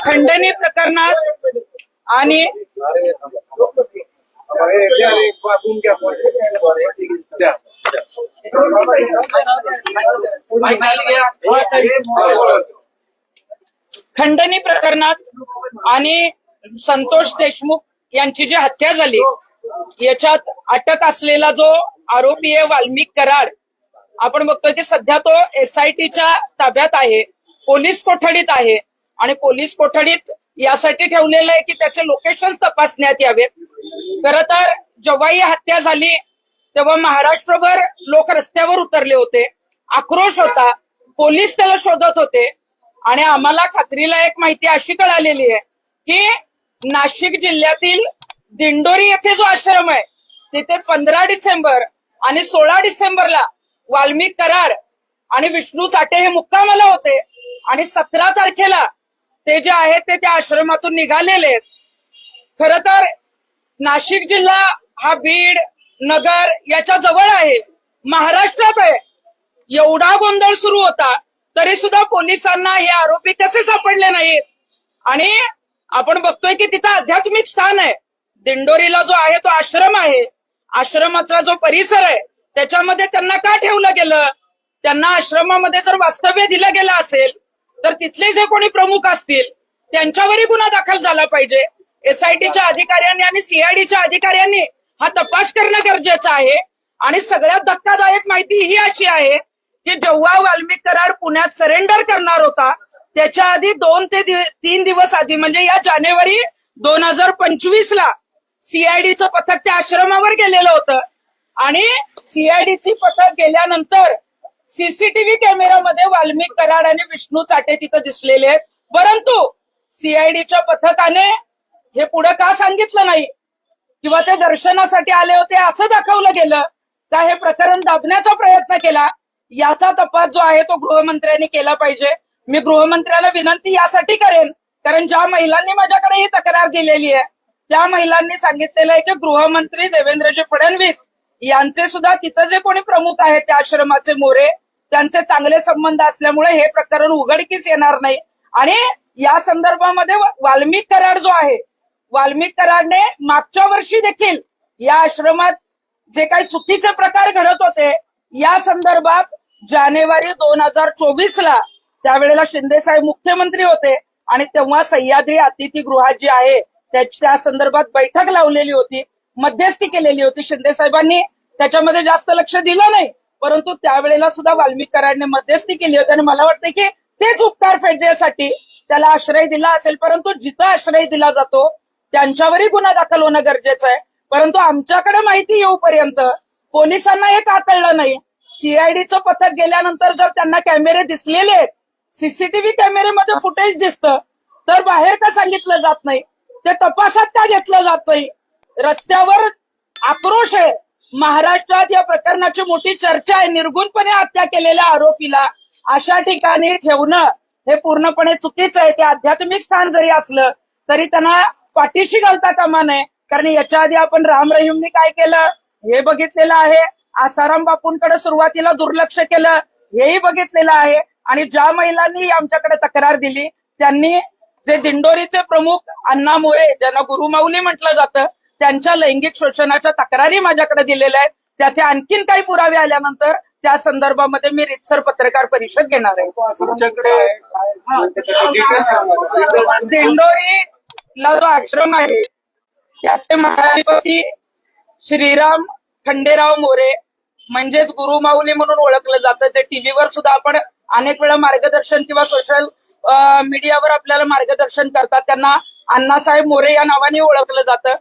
खंडणी प्रकरणात आणि खंडणी प्रकरणात आणि संतोष देशमुख यांची जी हत्या झाली याच्यात अटक असलेला जो आरोपी आहे वाल्मिक कराड आपण बघतोय की सध्या तो एसआयटीच्या ताब्यात आहे पोलीस कोठडीत आहे आणि पोलीस कोठडीत यासाठी ठेवलेलं आहे की त्याचे लोकेशन तपासण्यात यावेत. खर तर जेव्हा ही हत्या झाली तेव्हा महाराष्ट्रभर लोक रस्त्यावर उतरले होते आक्रोश होता पोलीस त्याला शोधत होते. आणि आम्हाला खात्रीला एक माहिती अशी कळालेली आहे की नाशिक जिल्ह्यातील दिंडोरी येथे जो आश्रम आहे तिथे पंधरा डिसेंबर आणि सोळा डिसेंबरला वाल्मिक कराड आणि विष्णू साठे हे मुक्कामाला होते. आणि सतरा तारखेला ते जे आहेत ते त्या आश्रमातून निघालेले आहेत. खर तर नाशिक जिल्हा हा बीड नगर याच्या जवळ आहे. महाराष्ट्रात आहे. एवढा गोंधळ सुरू होता तरी सुद्धा पोलिसांना हे आरोपी कसे सापडले नाहीत? आणि आपण बघतोय की तिथं आध्यात्मिक स्थान आहे. दिंडोरीला जो आहे तो आश्रम आहे. आश्रमाचा जो परिसर आहे त्याच्यामध्ये त्यांना का ठेवलं गेलं? त्यांना आश्रमामध्ये जर वास्तव्य दिलं गेलं असेल तर तिथले जे कोणी प्रमुख असतील त्यांच्यावरही गुन्हा दाखल झाला पाहिजे. एसआयटीच्या अधिकाऱ्यांनी आणि सीआयडीच्या अधिकाऱ्यांनी हा तपास करणं गरजेचं आहे. आणि सगळ्यात धक्कादायक माहिती ही अशी आहे की जेव्हा वाल्मिक कराड पुण्यात सरेंडर करणार होता त्याच्या आधी दोन ते दिव- तीन दिवस आधी म्हणजे या जानेवारी दोन हजार पंचवीस ला सीआयडीचं पथक त्या आश्रमावर गेलेलं होतं. आणि सीआयडीची पथक गेल्यानंतर सीसीटीव्ही कॅमेरामध्ये वाल्मिक कराड आणि विष्णू चाटे तिथं दिसलेले आहेत. परंतु सीआयडीच्या पथकाने हे पुढे का सांगितलं नाही? किंवा ते दर्शनासाठी आले होते असं दाखवलं गेलं का हे प्रकरण दाबण्याचा प्रयत्न केला? याचा तपास जो आहे तो गृहमंत्र्यांनी केला पाहिजे. मी गृहमंत्र्यांना विनंती यासाठी करेन कारण ज्या महिलांनी माझ्याकडे ही तक्रार दिलेली आहे त्या महिलांनी सांगितलेलं आहे की गृहमंत्री देवेंद्रजी फडणवीस यांचे सुद्धा तिथं जे कोणी प्रमुख आहेत त्या आश्रमाचे मोरे त्यांचे चांगले संबंध असल्यामुळे हे प्रकरण उघडकीस येणार नाही. आणि या संदर्भामध्ये वाल्मिक कराड जो आहे वाल्मिक कराडने मागच्या वर्षी देखील या आश्रमात जे काही चुकीचे प्रकार घडत होते या संदर्भात जानेवारी दोन हजार चोवीस ला त्यावेळेला शिंदेसाहेब मुख्यमंत्री होते आणि तेव्हा सह्याद्री अतिथीगृहात जी आहे त्याची त्या संदर्भात बैठक लावलेली होती. मध्यस्थी केलेली होती शिंदे साहेबांनी. त्याच्यामध्ये जास्त लक्ष दिलं नाही. परंतु त्यावेळेला सुद्धा वाल्मिक कराडने मध्यस्थी केली होती आणि मला वाटतं की तेच उपकार फेडण्यासाठी त्याला आश्रय दिला असेल. परंतु जिथं आश्रय दिला जातो त्यांच्यावरही गुन्हा दाखल होणं गरजेचं आहे. परंतु आमच्याकडे माहिती येऊपर्यंत पोलिसांना हे का कळलं नाही? सीआयडीचं पथक गेल्यानंतर जर त्यांना कॅमेरे दिसलेले आहेत सीसीटीव्ही कॅमेरेमध्ये फुटेज दिसतं तर बाहेर का सांगितलं जात नाही? ते तपासात का घेतलं जात नाही? रस्त्यावर आक्रोश आहे. महाराष्ट्रात या प्रकरणाची मोठी चर्चा आहे. निर्गुणपणे हत्या केलेल्या आरोपीला अशा ठिकाणी ठेवणं हे पूर्णपणे चुकीचं आहे. ते आध्यात्मिक स्थान जरी असलं तरी त्यांना पाठीशी घालता कामा नये. कारण याच्या आधी आपण राम रहीमनी काय केलं? हे बघितलेलं आहे. आसाराम बापूंकडे सुरुवातीला दुर्लक्ष केलं. हेही बघितलेलं आहे. आणि ज्या महिलांनी आमच्याकडे तक्रार दिली त्यांनी जे दिंडोरीचे प्रमुख अण्णा मोरे ज्यांना गुरुमाऊली म्हटलं जातं त्यांच्या लैंगिक शोषणाच्या तक्रारी माझ्याकडे दिलेल्या आहेत. त्याचे आणखीन काही पुरावे आल्यानंतर त्या संदर्भामध्ये मी रितसर पत्रकार परिषद घेणार आहे. तुमच्याकडे दिंडोरीला जो आश्रम आहे त्याचे महाधिपती श्रीराम खंडेराव मोरे म्हणजेच गुरुमाऊली म्हणून ओळखलं जातं. ते टीव्हीवर सुद्धा आपण अनेक वेळा मार्गदर्शन किंवा सोशल मीडियावर आपल्याला मार्गदर्शन करतात. त्यांना अण्णासाहेब मोरे या नावाने ओळखलं जातं.